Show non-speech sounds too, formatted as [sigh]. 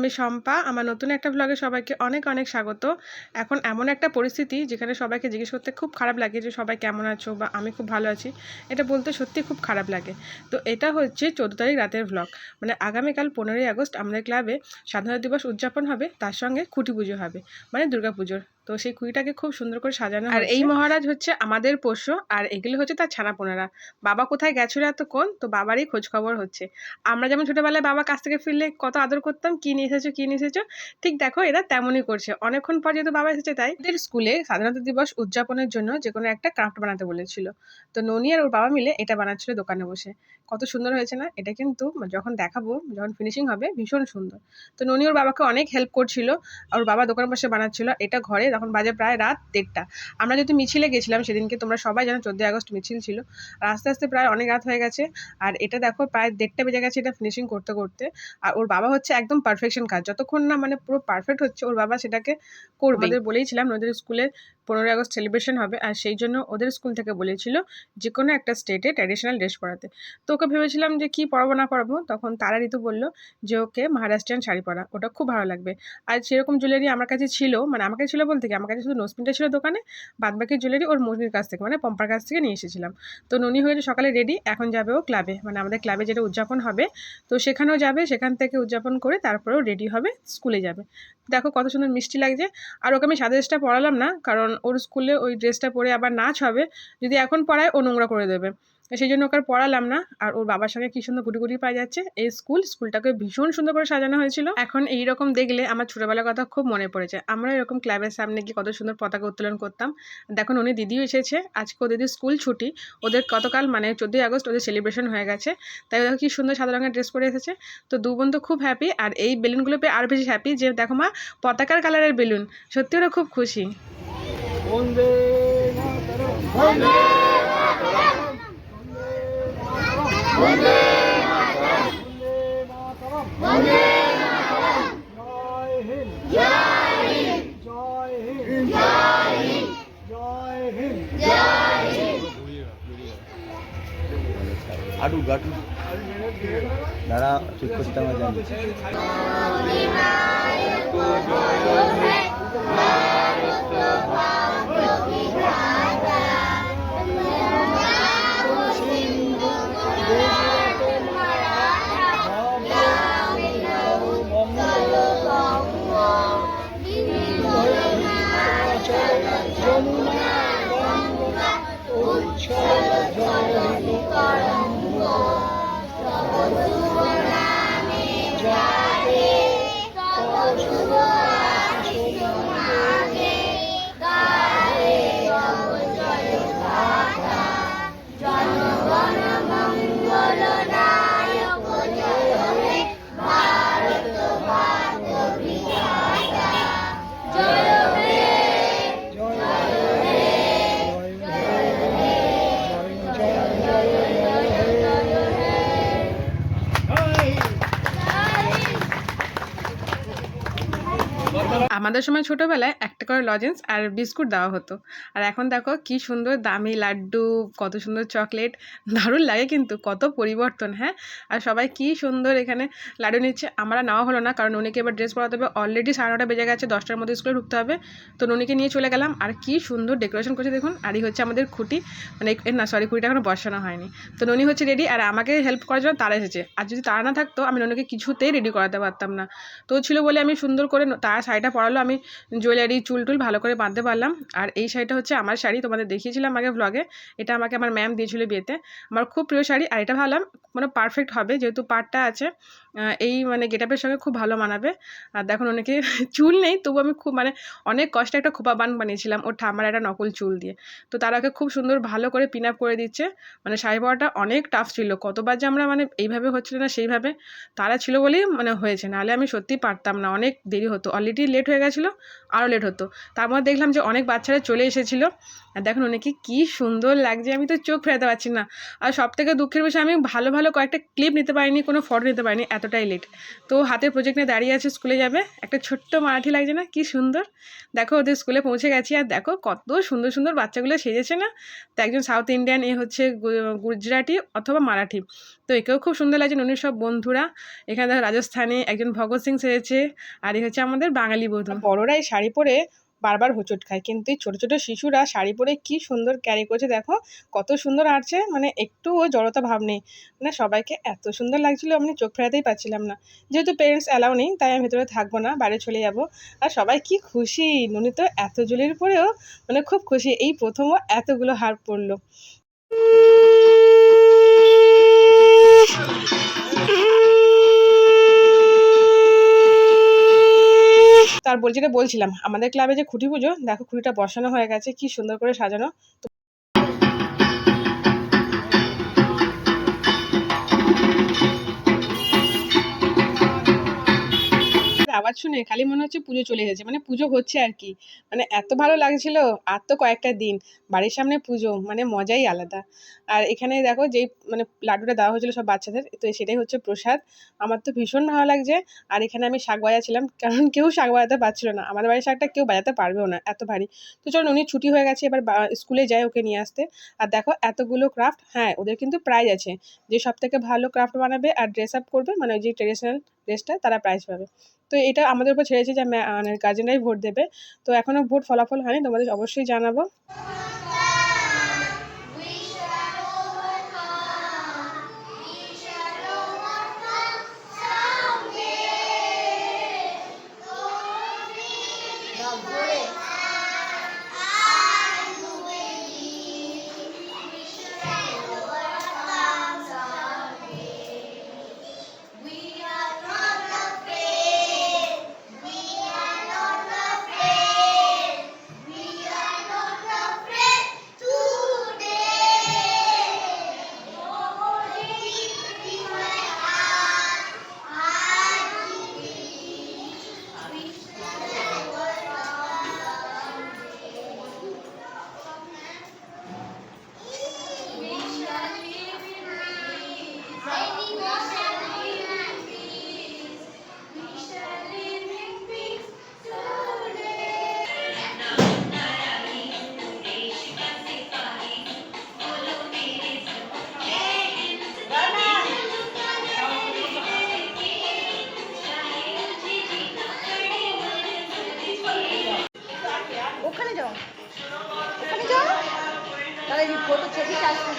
আমি শম্পা। আমার নতুন একটা ব্লগে সবাইকে অনেক অনেক স্বাগত। এখন এমন একটা পরিস্থিতি যেখানে সবাইকে জিজ্ঞেস করতে খুব খারাপ লাগে যে সবাই কেমন আছো বা আমি খুব ভালো আছি। এটা বলতে সত্যি খুব খারাপ লাগে। তো এটা হচ্ছে চোদ্দ তারিখ রাতের ব্লগ মানে আগামীকাল পনেরোই আগস্ট আমাদের ক্লাবে স্বাধীনতা দিবস উদযাপন হবে, তার সঙ্গে খুঁটি পুজো হবে মানে দুর্গাপুজোর। তো সেই খুঁটিটাকে খুব সুন্দর করে সাজানো আর এই মহারাজ হচ্ছে আমাদের পোষ্য আর এগুলো হচ্ছে তার ছানাপোনারা বাবা কোথায় গেছিল এতক্ষণ? তো বাবারই খোঁজ খবর হচ্ছে। আমরা যেমন ছোটবেলায় বাবা কাছ থেকে ফিরলে কত আদর করতাম কি নিয়ে এসেছ কি নিয়ে এসেছ ঠিক দেখো এরা তেমনই করছে। অনেকক্ষণ পর যেহেতু বাবা এসেছে তাই এদের স্কুলে স্বাধীনতা দিবস উদযাপনের জন্য যে কোনো একটা ক্রাফট বানাতে বলেছিল। তো ননি আর ওর বাবা মিলে এটা বানাচ্ছিল দোকানে বসে। কত সুন্দর হয়েছে না? এটা কিন্তু যখন দেখাবো যখন ফিনিশিং হবে ভীষণ সুন্দর। তো ননি ওর বাবাকে অনেক হেল্প করছিল আর ওর বাবা দোকানে বসে বানাচ্ছিল। এটা ঘরে তখন বাজে প্রায় রাত দেড়টা। আমরা যেহেতু মিছিলে গেছিলাম সেদিনকে তোমরা সবাই জানো চোদ্দোই আগস্ট মিছিল ছিল। আর আস্তে আস্তে প্রায় অনেক রাত হয়ে গেছে। আর এটা দেখো প্রায় দেড়টা বেজে গেছে এটা ফিনিশিং করতে করতে। আর ওর বাবা হচ্ছে একদম পারফেকশন কাজ। যতক্ষণ না মানে পুরো পারফেক্ট হচ্ছে ওর বাবা সেটাকে করবে। ওদের বলেইছিলাম ওদের স্কুলে পনেরোই আগস্ট সেলিব্রেশন হবে আর সেই জন্য ওদের স্কুল থেকে বলেছিল যে কোনো একটা স্টেটে ট্র্যাডিশনাল ড্রেস পরাতে। তো ওকে ভেবেছিলাম যে কি পরাবো না পরাবো, তখন তারা ঋতু বলল যে ওকে মহারাষ্ট্রিয়ান শাড়ি পরা, ওটা খুব ভালো লাগবে। আর সেরকম জুয়েলারি আমার কাছে ছিল মানে আমার কাছে ছিল বলতে কি, আমার কাছে শুধু নোসপিনটা ছিল দোকানে, বাদবাকি জুয়েলারি ওর মনির কাছ থেকে মানে পম্পার কাছ থেকে নিয়ে এসেছিলাম। তো ননি হয়েছে সকালে রেডি এখন যাবে ও ক্লাবে মানে আমাদের ক্লাবে যেটা উদযাপন হবে, তো সেখানেও যাবে, সেখান থেকে উদযাপন করে তারপরেও রেডি হবে স্কুলে যাবে। দেখো কত সুন্দর মিষ্টি লাগছে। আর ওকে আমি সাদা পরালাম না, কারণ ওর স্কুলে ওই ড্রেসটা পরে আবার নাচ হবে, যদি এখন পড়ায় ও নোংরা করে দেবে। সেই জন্য ওকে পড়ালাম না। আর ওর বাবার সঙ্গে কি সুন্দর গুটি গুটি পাওয়া যাচ্ছে। এই স্কুল, স্কুলটাকে ভীষণ সুন্দর করে সাজানো হয়েছিল। এখন এই রকম দেখলে আমার ছোটবেলার কথা খুব মনে পড়েছে। আমরা এরকম ক্লাবের সামনে গিয়ে কত সুন্দর পতাকা উত্তোলন করতাম। দেখুন, উনি দিদিও এসেছে। আজকে ওদের স্কুল ছুটি। ওদের গতকাল মানে চোদ্দোই আগস্ট ওদের সেলিব্রেশন হয়ে গেছে। তাই দেখো কি সুন্দর সাদা রঙের ড্রেস পরে এসেছে। তো দু বোন তো খুব হ্যাপি আর এই বেলুনগুলো পেয়ে আরও বেশি হ্যাপি যে, দেখো মা, পতাকার কালারের বেলুন সত্যি ওরা খুব খুশি। বন্দে বন্দে বন্দে বন্দে জয় হিন্দ জয় হিন্দ জয় হিন্দ জয় হিন্দ জয় হিন্দ আটু গাটু। দাঁড়া ঠিক করতে আমার জানি আমাদের সময় ছোটোবেলায় একটা করে লজেন্স আর বিস্কুট দেওয়া হতো। আর এখন দেখো কি সুন্দর দামি লাড্ডু, কত সুন্দর চকলেট, দারুণ লাগে কিন্তু, কত পরিবর্তন হ্যাঁ? আর সবাই কি সুন্দর এখানে লাড্ডু নিচ্ছে। আমরা নেওয়া হলো না, কারণ উনিকে এবার ড্রেস পরাতে হবে। অলরেডি সাড়ে নটা বেজে গেছে, দশটার মধ্যে স্কুলে ঢুকতে হবে। তো ননিকে নিয়ে চলে গেলাম। আর কি সুন্দর ডেকোরেশন করছে, দেখুন। আর এই হচ্ছে আমাদের খুঁটি। মানে না সরি খুঁটিটা এখনও বসানো হয়নি। তো ননি হচ্ছে রেডি আর আমাকে হেল্প করার জন্য তারা এসেছে। আর যদি তারা না থাকতো, আমি ননিকে কিছুতেই রেডি করাতে পারতাম না। তো ছিল বলে আমি সুন্দর করে তার শাড়িটা পরালো। আমি জুয়েলারি চুল টুল ভালো করে বাঁধতে পারলাম। আর এই শাড়িটা হচ্ছে আমার শাড়ি, তোমাদের দেখিয়েছিলাম আগে ভ্লগে এটা আমাকে আমার ম্যাম দিয়েছিল বিয়েতে। আমার খুব প্রিয় শাড়ি আর এটা ভাবলাম মানে পারফেক্ট হবে যেহেতু পাটটা আছে। এই মানে গেটআপের সঙ্গে খুব ভালো মানাবে। আর দেখুন অনেকে [laughs] চুল নেই, তবু আমি খুব মানে অনেক কষ্টে একটা খোপা বান বানিয়েছিলাম ওর ঠাম্মার একটা নকল চুল দিয়ে। তো তারা ওকে খুব সুন্দর ভালো করে পিন আপ করে দিচ্ছে। মানে শাড়ি পরাটা অনেক টাফ ছিল। কতবার যে আমরা মানে এইভাবে হচ্ছিল না সেইভাবে তারা ছিল বলেই মানে হয়েছে। নাহলে আমি সত্যিই পারতাম না, অনেক দেরি হতো। অলরেডি লেট হয়ে গেছিল আরও লেট হতো। তারপর দেখলাম যে অনেক বাচ্চারা চলে এসেছিল। আর দেখুন অনেকে কি সুন্দর লাগছে, আমি তো চোখ ফেরাতে পারছি না। আর সব থেকে দুঃখের বিষয়, আমি ভালো ভালো কয়েকটা ক্লিপ নিতে পারিনি, কোনো ফটো নিতে পারিনি, এতটাই লেট তো হাতের প্রজেক্ট নিয়ে দাঁড়িয়ে আছে স্কুলে যাবে, একটা ছোট্ট মারাঠি লাগছে না, কি সুন্দর। দেখো ওদের স্কুলে পৌঁছে গেছি, আর দেখো কত সুন্দর সুন্দর বাচ্চাগুলো সেজেছে না। তো একজন সাউথ ইন্ডিয়ান এ হচ্ছে গুজরাটি অথবা মারাঠি। তো একেও খুব সুন্দর লাগছে উনির সব বন্ধুরা, এখানে দেখো রাজস্থানে, একজন ভগৎ সিং সেজেছে, আর এ হচ্ছে আমাদের বাঙালি বধূ বড়রাই শাড়ি পরে বারবার হোঁচট খায়। কিন্তু এই ছোটো ছোটো শিশুরা শাড়ি পরে কি সুন্দর ক্যারি করছে দেখো, কত সুন্দর আটছে মানে একটুও জড়তা ভাব নেই। মানে সবাইকে এত সুন্দর লাগছিল, আমি চোখ ফেরাতেই পাচ্ছিলাম না। যেহেতু পেরেন্টস অ্যালাউ নেই, তাই আমি ভেতরে থাকব না, বাইরে চলে যাব। আর সবাই কি খুশি? নুনি তো এত জুলির পরেও মানে খুব খুশি, এই প্রথমও এতগুলো হার পড়ল [laughs] তার যেটা বলছিলাম, আমাদের ক্লাবে যে খুঁটি পুজো দেখো খুঁটিটা বসানো হয়ে গেছে, কি সুন্দর করে সাজানো। আওয়াজ শুনে খালি মনে হচ্ছে পুজো চলে গেছে মানে পুজো হচ্ছে আর কি। মানে এত ভালো লাগছিল আর তো কয়েকটা দিন, বাড়ির সামনে পুজো মানে মজাই আলাদা। আর এখানে দেখো যেই মানে লাড্ডুটা দেওয়া হয়েছিল সব বাচ্চাদের, তো সেটাই হচ্ছে প্রসাদ। আমার তো ভীষণ ভালো লাগছে, আর এখানে আমি শাক বাজাচ্ছিলাম, কারণ কেউ শাক বাজাতে পারছিল না। আমাদের বাড়ির শাকটা কেউ বাজাতে পারবেও না, এত ভারী। তো চলো, উনি ছুটি হয়ে গেছে, এবার স্কুলে যায় ওকে নিয়ে আসতে। আর দেখো, এতগুলো ক্রাফট হ্যাঁ ওদের কিন্তু প্রাইজ আছে। যে সব থেকে ভালো ক্রাফট বানাবে আর ড্রেস আপ করবে মানে ওই যে ট্রেডিশনাল ড্রেসটা তারা প্রাইজ পাবে। তো এটা আমাদের উপর ছেড়েছে যে মানে গার্জেনরাই ভোট দেবে। তো এখনও ভোট ফলাফল হয়নি, তোমাদের অবশ্যই জানাব। We তাহলে ফটো ছবি আসবে